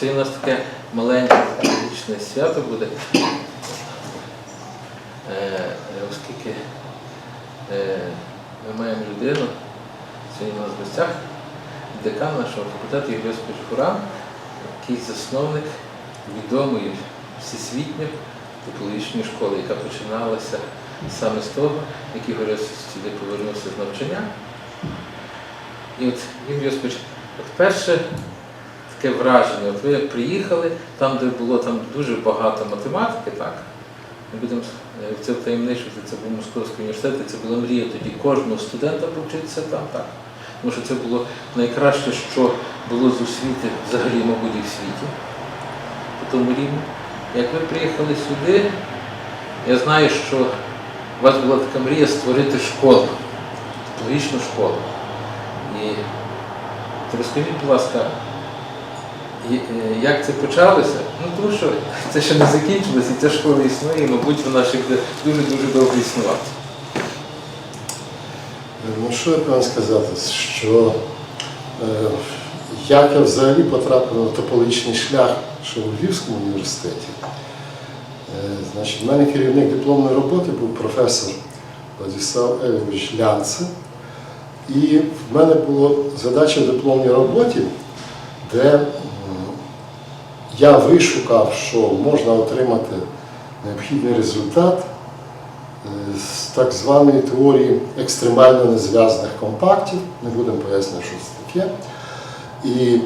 Сьогодні у нас таке маленьке річне свято буде, Е, оскільки е, ми маємо людину, сьогодні у нас в гостях, декан нашого факультету Йосипович Хуран, який засновник відомої всесвітньої типологічної школи, яка починалася саме з того, як Ігор сюди повернувся з навчання. І от Йосипович, от перше таке враження, от ви приїхали, там, де було там дуже багато математики, так? Не будемо е, це втаємничувати, це був Московський університет, і це була мрія тоді кожного студента повчитися там, так. Тому що це було найкраще, що було з освіти взагалі, мабуть, і в світі по тому рівні. Як ви приїхали сюди, я знаю, що у вас була така мрія створити школу, технологічну школу. І розкажіть, будь ласка, е, як це почалося? Ну тому що це ще не закінчилося, і ця школа існує, і, мабуть, вона ще дуже-дуже довго існувати. Ну, що я повинен сказати, що е, як я взагалі потрапив на топологічний шлях, що в Львівському університеті. Е, значить, в мене керівник дипломної роботи був професор Владислав Елевич Лянце. І в мене була задача в дипломній роботі, де м, я вишукав, що можна отримати необхідний результат е, з так званої теорії екстремально незв'язаних компактів. Не будемо пояснювати, що це таке. І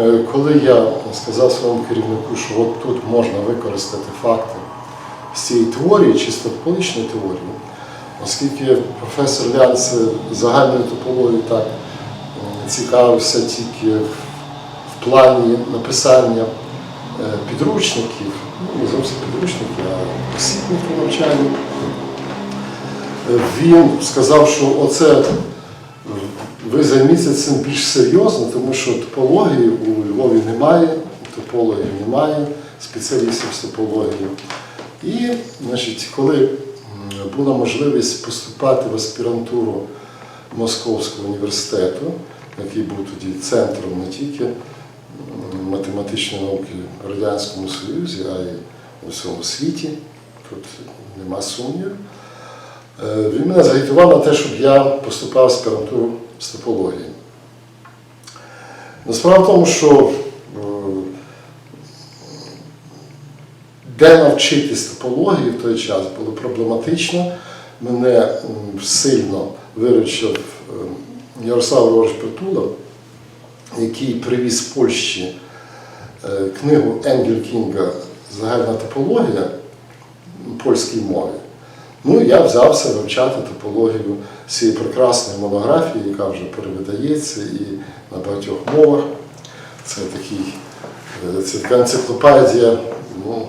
е, коли я сказав своєму керівнику, що от тут можна використати факти з цієї теорії, чисто топологічної теорії, оскільки професор Лянц загальною топологією так цікавився тільки в, плані написання підручників, ну не зовсім підручників, а посібник по навчанню, е, він сказав, що оце ви займіться цим більш серйозно, тому що топології у Львові немає, топологів немає, спеціалістів з топології. І, значить, коли була можливість поступати в аспірантуру Московського університету, який був тоді центром не тільки математичної науки в Радянському Союзі, а й у всьому світі, тут нема сумнівів. Е, Він мене загітував на те, щоб я поступав в аспірантуру з топології. Ну, Справа в тому, що е, де навчитись топології в той час було проблематично. Мене сильно виручив е, Ярослав Григорович Притула, який привіз з Польщі книгу Енгель Кінга Загальна топологія польській мові. Ну, я взявся вивчати топологію цієї прекрасної монографії, яка вже перевидається і на багатьох мовах. Це такий, е, це така енциклопедія ну,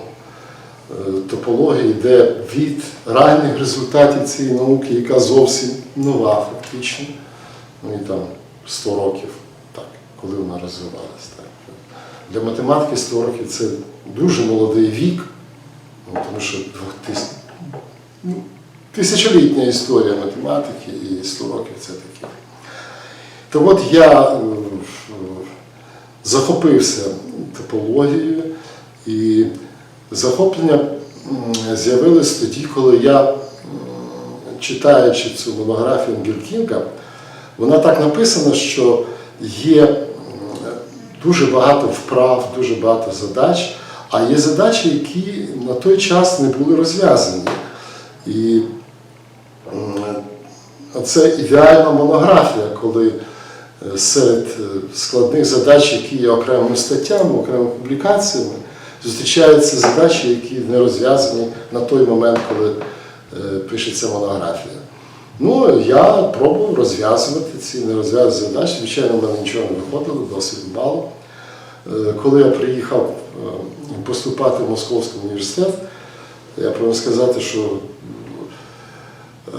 е, топології, де від реальних результатів цієї науки, яка зовсім нова фактично, ну і там 100 років, так, коли вона розвивалася. Для математики 100 років це дуже молодий вік, ну, тому що 2000 ну, тисячолітня історія математики і 100 років це таке. То от я е, захопився топологією, і захоплення з'явилось тоді, коли я, читаючи цю монографію Енгелькінга, вона так написана, що є дуже багато вправ, дуже багато задач, а є задачі, які на той час не були розв'язані. І це ідеальна монографія, коли е, серед е, складних задач, які є окремими статтями, окремими публікаціями, зустрічаються задачі, які не розв'язані на той момент, коли е, пишеться монографія. Ну, я пробував розв'язувати ці нерозв'язані задачі. Звичайно, в мене нічого не виходило, досить мало. Е, Коли я приїхав е, поступати в Московський університет, я повинен сказати, що е,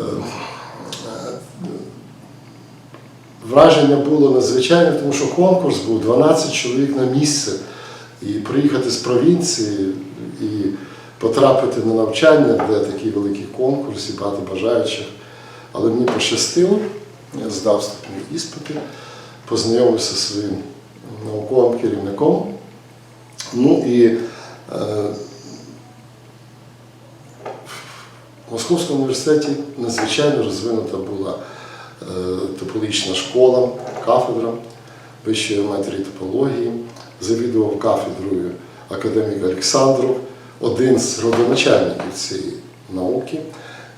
враження було надзвичайне, тому що конкурс був 12 чоловік на місце. І приїхати з провінції і потрапити на навчання, де такий великий конкурс і багато бажаючих. Але мені пощастило, я здав вступні іспити, познайомився зі своїм науковим керівником Ну і е, в Московському університеті надзвичайно розвинута була е, топологічна школа, кафедра вищої геометрії топології. Завідував кафедрою академік Олександров, один з родоначальників цієї науки.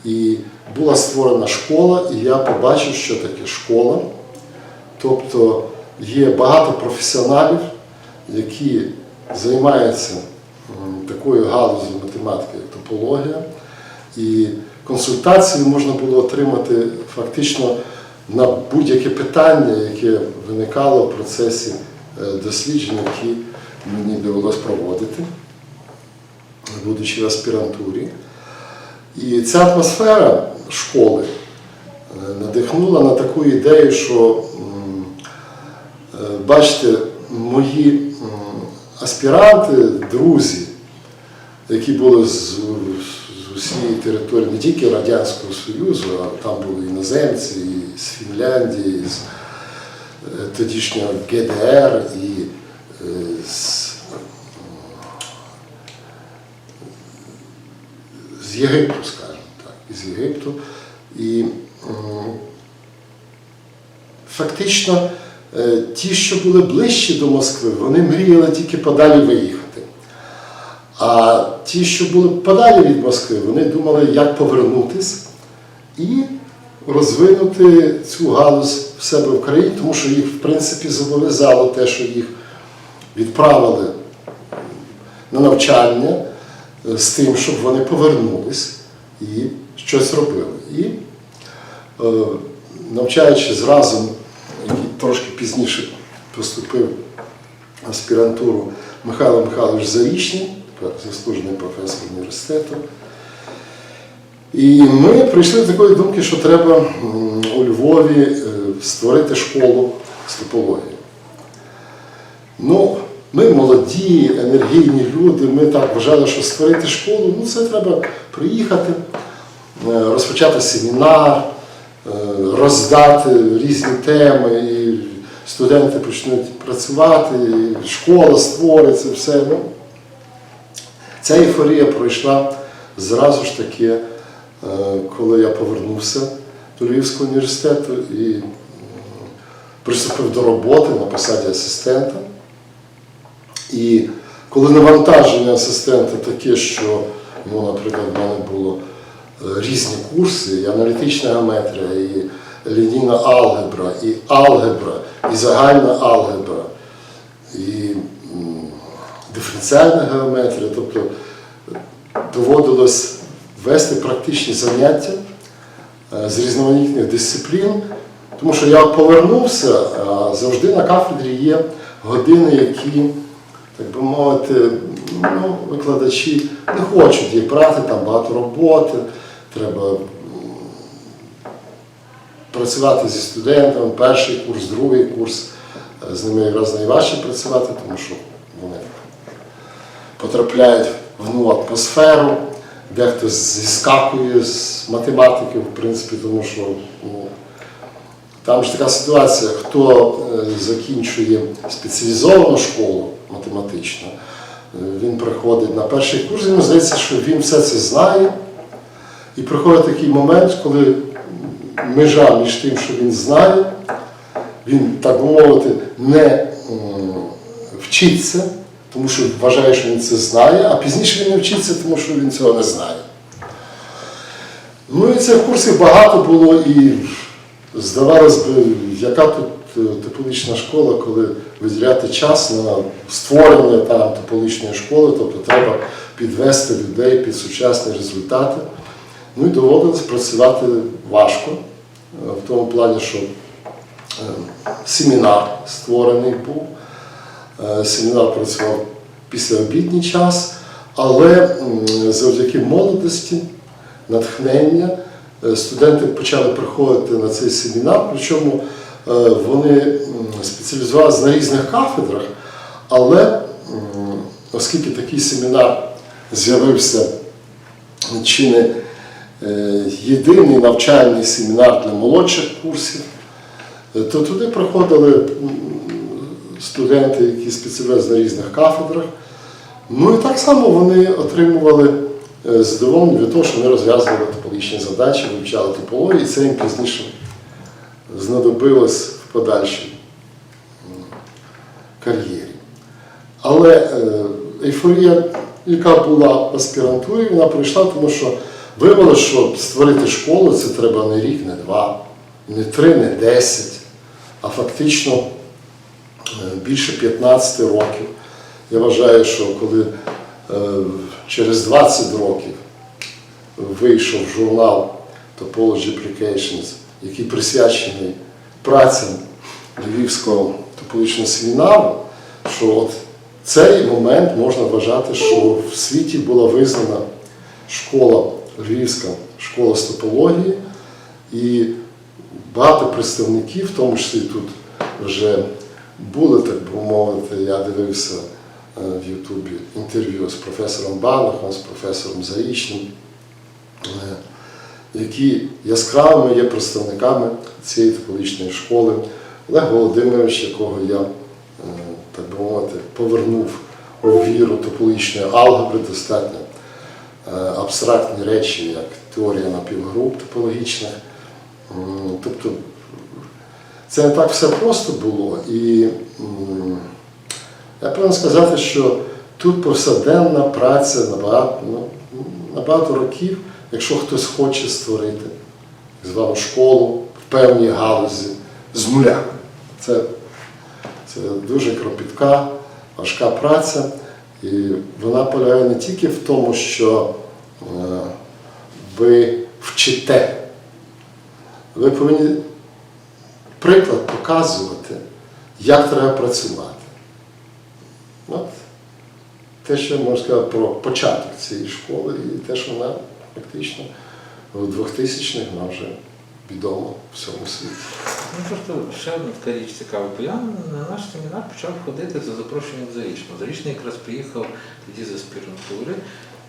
І була створена школа, і я побачив, що таке школа. Тобто є багато професіоналів, які займаються такою галузю математики, як топологія. І консультації можна було отримати фактично на будь-яке питання, яке виникало в процесі е, досліджень, які мені довелось проводити, будучи в аспірантурі. І ця атмосфера школи е, надихнула на таку ідею, що е, бачите, мої аспіранти, друзі, які були з, усієї території, не тільки Радянського Союзу, а там були іноземці, і з Фінляндії, і з е, тодішнього ГДР, і з, з Єгипту, скажімо так, із Єгипту. І фактично е, ті, що були ближче до Москви, вони мріяли тільки подалі виїхати. А ті, що були подалі від Москви, вони думали, як повернутись і розвинути цю галузь в себе в країні, тому що їх, в принципі, зобов'язало те, що їх відправили на навчання з тим, щоб вони повернулись і щось робили. І е, навчаючись разом, який трошки пізніше поступив в аспірантуру Михайло Михайлович Зарічний, заслужений професор університету. І ми прийшли до такої думки, що треба у Львові е, створити школу з топології. Ну, ми молоді, енергійні люди, ми так вважали, що створити школу, ну це треба приїхати, е, розпочати семінар, е, роздати різні теми, і студенти почнуть працювати, і школа створиться, все. Ну, ця ейфорія пройшла зразу ж таки, е, коли я повернувся до Львівського університету і приступив до роботи на посаді асистента. І коли навантаження асистента таке, що, ну, наприклад, в мене було е, різні курси, і аналітична геометрія, і лінійна алгебра, і алгебра, і загальна алгебра, і диференціальна геометрія, тобто доводилось вести практичні заняття е, з різноманітних дисциплін, тому що я повернувся, завжди на кафедрі є години, які, так би мовити, ну, викладачі не хочуть їх брати, там багато роботи, треба працювати зі студентами, перший курс, другий курс. Е, З ними якраз найважче працювати, тому що вони потрапляють в нову атмосферу, дехто зіскакує з математики, в принципі, тому що там ж така ситуація, хто е, закінчує спеціалізовану школу математичну, е, він приходить на перший курс, йому здається, що він все це знає. І приходить такий момент, коли межа між тим, що він знає, він, так мовити, не вчиться, тому що вважає, що він це знає, а пізніше він не вчиться, тому що він цього не знає. Ну і цих курсів багато було, і здавалось би, яка тут е, школа, коли виділяти час на створення там топологічної школи, тобто треба підвести людей під сучасні результати. Ну і доводилось працювати важко, е, в тому плані, що е, семінар створений був. Семінар працював після обідній час, але завдяки молодості, натхнення, студенти почали приходити на цей семінар, причому е, вони спеціалізувалися на різних кафедрах, але оскільки такий семінар з'явився чи не е, єдиний навчальний семінар для молодших курсів, е, то туди приходили студенти, які спеціалізуються на різних кафедрах. Ну і так само вони отримували е, задоволення від того, що вони розв'язували топологічні задачі, вивчали топологію, і це їм пізніше знадобилось в подальшій кар'єрі. Але е, ейфорія, яка була в аспірантурі, вона пройшла, тому що виявилося, що створити школу це треба не рік, не два, не три, не десять, а фактично е, більше 15 років. Я вважаю, що коли через 20 років вийшов журнал Topology Applications, який присвячений працям Львівського топологічного семінару, що от цей момент можна вважати, що в світі була визнана школа, Львівська школа з топології, і багато представників, в тому числі тут вже були, так би мовити, я дивився в Ютубі інтерв'ю з професором Банахом, з професором Зарічним, е, які яскравими є представниками цієї топологічної школи. Олег Володимирович, якого я, е, так би мовити, повернув у віру топологічної алгебри, достатньо е, абстрактні речі, як теорія напівгруп топологічних. Тобто це не так все просто було. І я повинен сказати, що тут повсякденна праця набагато, ну, набагато років, якщо хтось хоче створити з вами школу в певній галузі з нуля. Це, це дуже кропітка, важка праця. І вона полягає не тільки в тому, що е, ви вчите, ви повинні приклад показувати, як треба працювати. От те, що можна сказати про початок цієї школи, і те, що вона фактично у 2000-х вона вже відома в всьому світі. Ну просто ще одна така річ цікава, бо я на наш семінар почав ходити за запрошенням Зарічного. Зарічний якраз приїхав тоді з аспірантури.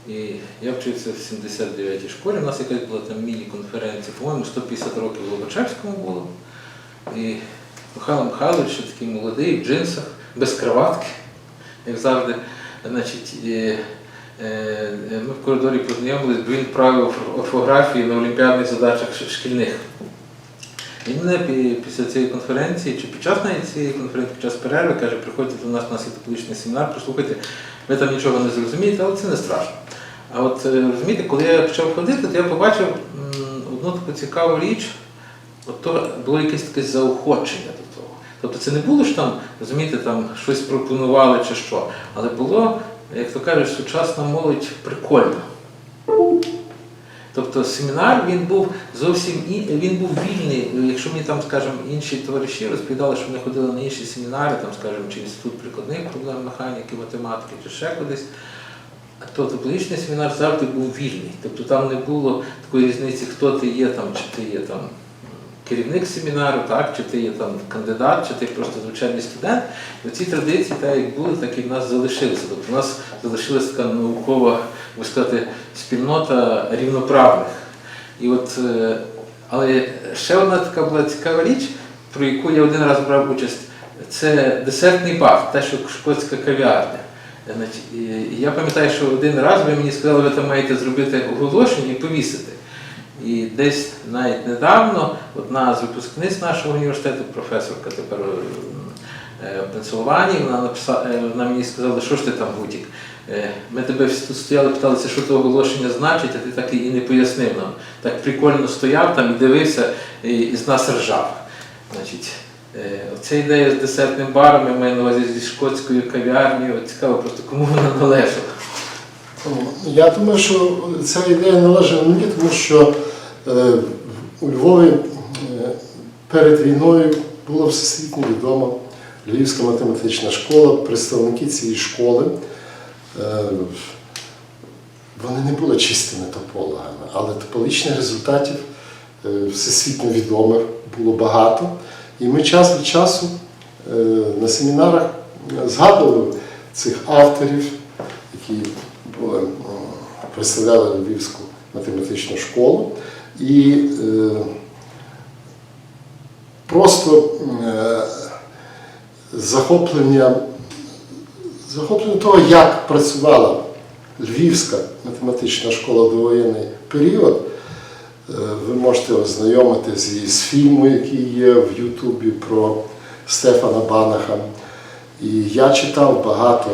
І я вчився в 79-й школі. У нас якась була там міні-конференція, по-моєму, 150 років в Лобачевському було. І Михайло Михайлович, такий молодий, в джинсах, без кроватки, як завжди. Значить, е, е, ми в коридорі познайомились, бо він правив орфографію на олімпіадних задачах шкільних. Він мене після цієї конференції, чи під час цієї конференції, під час перерви, каже, приходьте до нас, є топологічний семінар, послухайте, ви там нічого не зрозумієте, але це не страшно. А от е, розумієте, коли я почав ходити, то я побачив одну таку цікаву річ, от то було якесь таке заохочення. Тобто це не було ж там, розумієте, там щось пропонували чи що, але було, як то кажуть, сучасна молодь прикольна. Тобто семінар він був зовсім він був вільний. Якщо мені там, скажімо, інші товариші розповідали, що вони ходили на інші семінари, там, скажімо, чи інститут прикладних проблем механіки, математики, чи ще кудись, то топологічний семінар завжди був вільний. Тобто там не було такої різниці, хто ти є там, чи ти є там керівник семінару, так, чи ти є там кандидат, чи ти просто звичайний студент. І ці традиції, так як були, так і в нас залишилися. Тобто у нас залишилася така наукова, можна сказати, спільнота рівноправних. І от, е, але ще одна така була цікава річ, про яку я один раз брав участь, це десертний бар, те, що шкотська кав'ярня. Я пам'ятаю, що один раз ви мені сказали, ви там маєте зробити оголошення і повісити. І десь навіть недавно одна з випускниць нашого університету, професорка тепер е, в Пенсильванії, вона написала, е, вона мені сказала, що ж ти там Гутік. Е, Ми тебе тут стояли, питалися, що це оголошення значить, а ти так і не пояснив нам. Так прикольно стояв там і дивився, і, з нас ржав. Значить, е, оця ідея з десертним баром, я маю на увазі зі шкотською кав'ярнею, цікаво просто кому вона належала. Я думаю, що ця ідея належить мені, тому що е, у Львові е, перед війною була всесвітньо відома Львівська математична школа. Представники цієї школи е, вони не були чистими топологами, але топологічних результатів е, всесвітньо відомих було багато. І ми час від часу е, на семінарах згадували цих авторів, які представляли Львівську математичну школу. І е, просто е, захоплення захоплення того, як працювала Львівська математична школа довоєнний період, е, ви можете ознайомитися із фільму, який є в Ютубі про Стефана Банаха. І я читав багато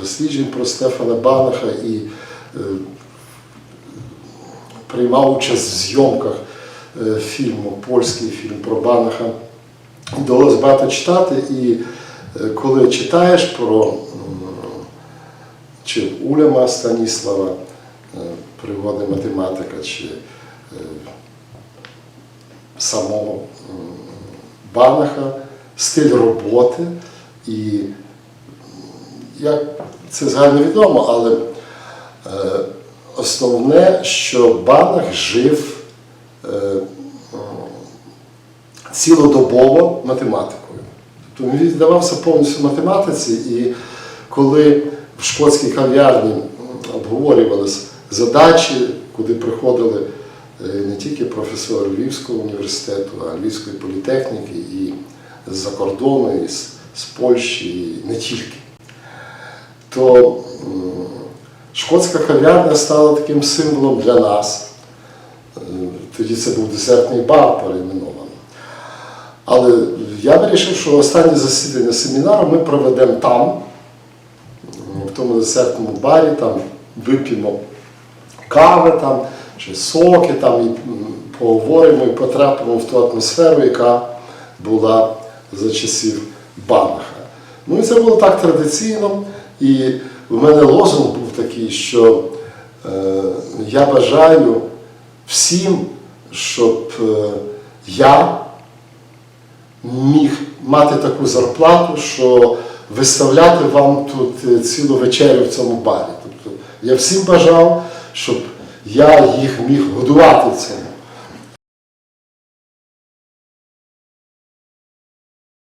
досліджень про Стефана Банаха і е, приймав участь в зйомках е, фільму, польський фільм про Банаха. Вдалося багато читати, і е, коли читаєш про чи Улема Станіслава, е, пригоди математика, чи самого Банаха, стиль роботи. І як це загальновідомо, але е, основне, що Банах жив е, цілодобово математикою. Тобто він віддавався повністю математиці, і коли в шкотській кав'ярні обговорювалися задачі, куди приходили е, не тільки професори Львівського університету, а Львівської політехніки і з-за кордону, і з, Польщі, і не тільки, то шкотська кав'ярня стала таким символом для нас. Е, Тоді це був десертний бар перейменований. Але я вирішив, що останнє засідання семінару ми проведемо там, в тому десертному барі, там вип'ємо кави там, чи соки там, і поговоримо і потрапимо в ту атмосферу, яка була за часів Банаха. Ну і це було так традиційно. І в мене лозунг такий, що е, я бажаю всім, щоб е, я міг мати таку зарплату, що виставляти вам тут е, цілу вечерю в цьому барі. Тобто я всім бажав, щоб я їх міг годувати цьому